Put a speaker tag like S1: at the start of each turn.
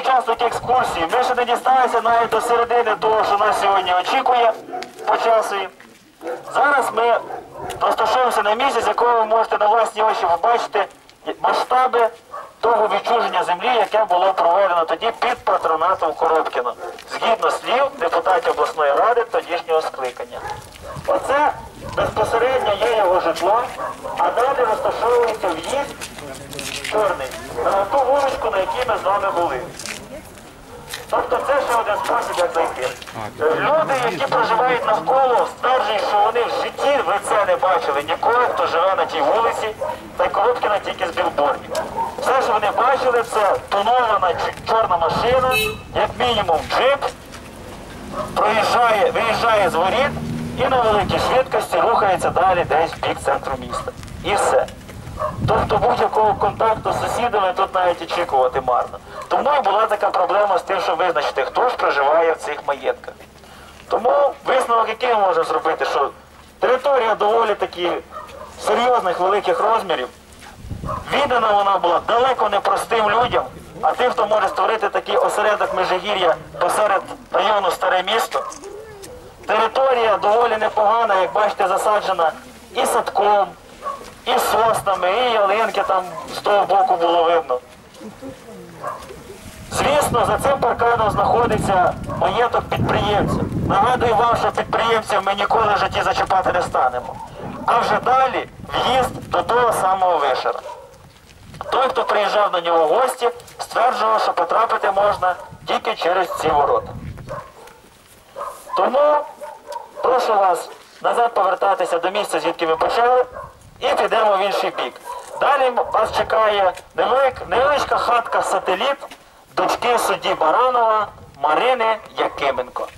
S1: учасники екскурсії. Ми ще не дісталися навіть до середини того, що нас сьогодні очікує по часу. Зараз ми розташуємося на місці, з якого ви можете на власні очі побачити масштаби того відчуження землі, яке було проведено тоді під патронатом Коробкіна, згідно слів депутатів обласної ради тодішнього скликання. Оце безпосередньо є його житло, а далі розташовується в'їзд чорний на ту вуличку, на якій ми з вами були. Тобто це ще один спосіб, як зайти. Люди, які проживають навколо, стверджують, що вони в житті ви це не бачили нікого, хто живе на тій вулиці, та й Коробкіна тільки з білбордів. Все, що вони бачили, це тонована чорна машина, як мінімум джип, виїжджає з воріт і на великій швидкості рухається далі десь в бік центру міста. І все. Тобто будь-якого контакту з сусідами тут навіть очікувати марно. Тому і була така проблема з тим, щоб визначити, хто ж проживає в цих маєтках. Тому висновок, який ми можемо зробити, що територія доволі таки серйозних великих розмірів. Віддана вона була далеко не простим людям, а тим, хто може створити такий осередок Межигір'я посеред району Старе місто. Територія доволі непогана, як бачите, засаджена і садком, і соснами, і ялинки там з того боку було видно. Звісно, за цим парканом знаходиться маєток підприємця. Нагадую вам, що підприємців ми ніколи в житті зачіпати не станемо. А вже далі в'їзд до того самого вишера. Той, хто приїжджав на нього в гості, стверджував, що потрапити можна тільки через ці ворота. Тому прошу вас назад повертатися до місця, звідки ми почали, і підемо в інший бік. Далі вас чекає невеличка хатка сателіт дочки судді Баранова Марини Якименко.